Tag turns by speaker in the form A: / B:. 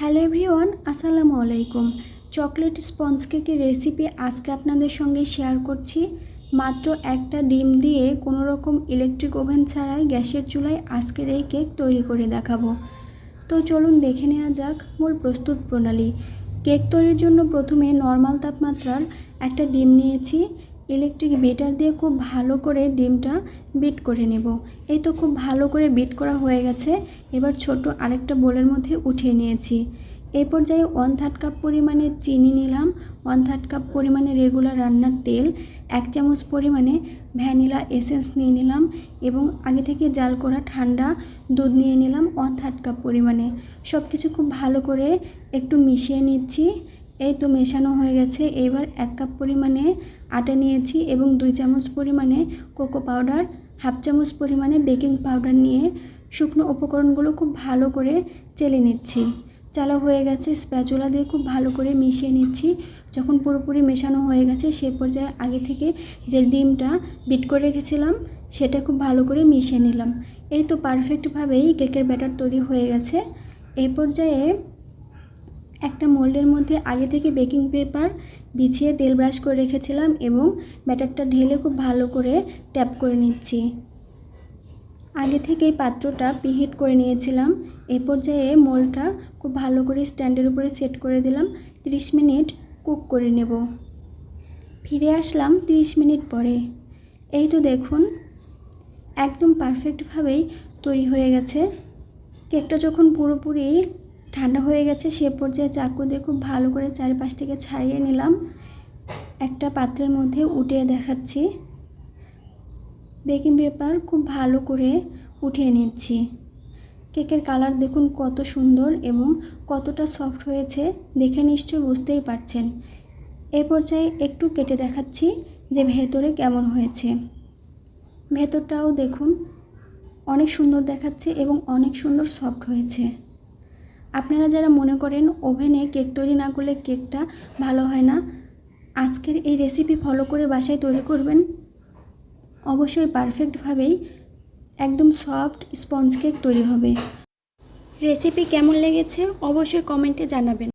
A: Hello everyone, আসসালামু আলাইকুম। Chocolate sponge কেকের রেসিপি আজকে আপনাদের সঙ্গে শেয়ার করছি। মাত্র একটা ডিম দিয়ে কোনো রকম ইলেকট্রিক ওভেন ছাড়াই গ্যাসের চুলায় আজকের এই কেক তৈরি করে দেখাবো। তো চলুন দেখে নেওয়া যাক মূল প্রস্তুত প্রণালী। কেক তৈরির জন্য প্রথমে নর্মাল তাপমাত্রার একটা ডিম নিয়েছি। ইলেকট্রিক বিটার দিয়ে খুব ভালো করে ডিমটা বিট করে নেব। এই তো খুব ভালো করে বিট করা হয়ে গেছে। এবার ছোট আরেকটা বোলের মধ্যে উঠিয়ে নিয়েছি। এই পর্যায়ে ওয়ান থার্ড কাপ পরিমাণে চিনি নিলাম। ওয়ান থার্ড কাপ পরিমাণে রেগুলার রান্নার তেল, এক চামচ পরিমাণে ভ্যানিলা এসেন্স নিয়ে নিলাম এবং আগে থেকে জাল করা ঠান্ডা দুধ নিয়ে নিলাম ওয়ান থার্ড কাপ পরিমাণে। সব কিছু খুব ভালো করে একটু মিশিয়ে নিচ্ছি। এই তো মেশানো হয়ে গেছে। এবার এক কাপ পরিমাণে আটা নিয়েছি এবং দুই চামচ পরিমাণে কোকো পাউডার, হাফ চামচ পরিমাণে বেকিং পাউডার নিয়ে শুকনো উপকরণগুলো খুব ভালো করে চেলে নিচ্ছি। চালা হয়ে গেছে, স্প্যাচুলা দিয়ে খুব ভালো করে মিশিয়ে নিচ্ছি। যখন পুরোপুরি মেশানো হয়ে গেছে, সে পর্যায়ে আগে থেকে যে ডিমটা বিট করে রেখেছিলাম, সেটা খুব ভালো করে মিশিয়ে নিলাম। এই তো পারফেক্টভাবেই কেকের ব্যাটার তৈরি হয়ে গেছে। এই পর্যায়ে একটা মোল্ডের মধ্যে আগে থেকে বেকিং পেপার বিছিয়ে তেল ব্রাশ করে রেখেছিলাম এবং ব্যাটারটা ঢেলে খুব ভালো করে ট্যাপ করে নিচ্ছি। আগে থেকেই পাত্রটা প্রিহিট করে নিয়েছিলাম। এ পর্যায়ে মোলটা খুব ভালো করে স্ট্যান্ডের উপরে সেট করে দিলাম। 30 মিনিট কুক করে নেব। ফিরে আসলাম 30 মিনিট পরে। এই তো দেখুন, একদম পারফেক্টভাবেই তৈরি হয়ে গেছে। কেকটা যখন পুরোপুরি ঠান্ডা হয়ে গেছে, সে পর্যায়ে চাকু দিয়ে খুব ভালো করে চারিপাশ থেকে ছাড়িয়ে নিলাম। একটা পাত্রের মধ্যে উঠিয়ে দেখাচ্ছি। বেকিং পেপার খুব ভালো করে উঠিয়ে নিচ্ছি। কেকের কালার দেখুন কত সুন্দর এবং কতটা সফট হয়েছে, দেখে নিশ্চয় বুঝতেই পারছেন। এ পর্যায়ে একটু কেটে দেখাচ্ছি যে ভেতরে কেমন হয়েছে। ভেতরটাও দেখুন অনেক সুন্দর দেখাচ্ছে এবং অনেক সুন্দর সফট হয়েছে। আপনারা যারা মনে করেন ওভেনে কেক তৈরি না করলে কেকটা ভালো হয় না, আজকের এই রেসিপি ফলো করে বাসায় তৈরি করবেন। অবশ্যই পারফেক্টভাবেই একদম সফট স্পঞ্জ কেক তৈরি হবে। রেসিপি কেমন লেগেছে অবশ্যই কমেন্টে জানাবেন।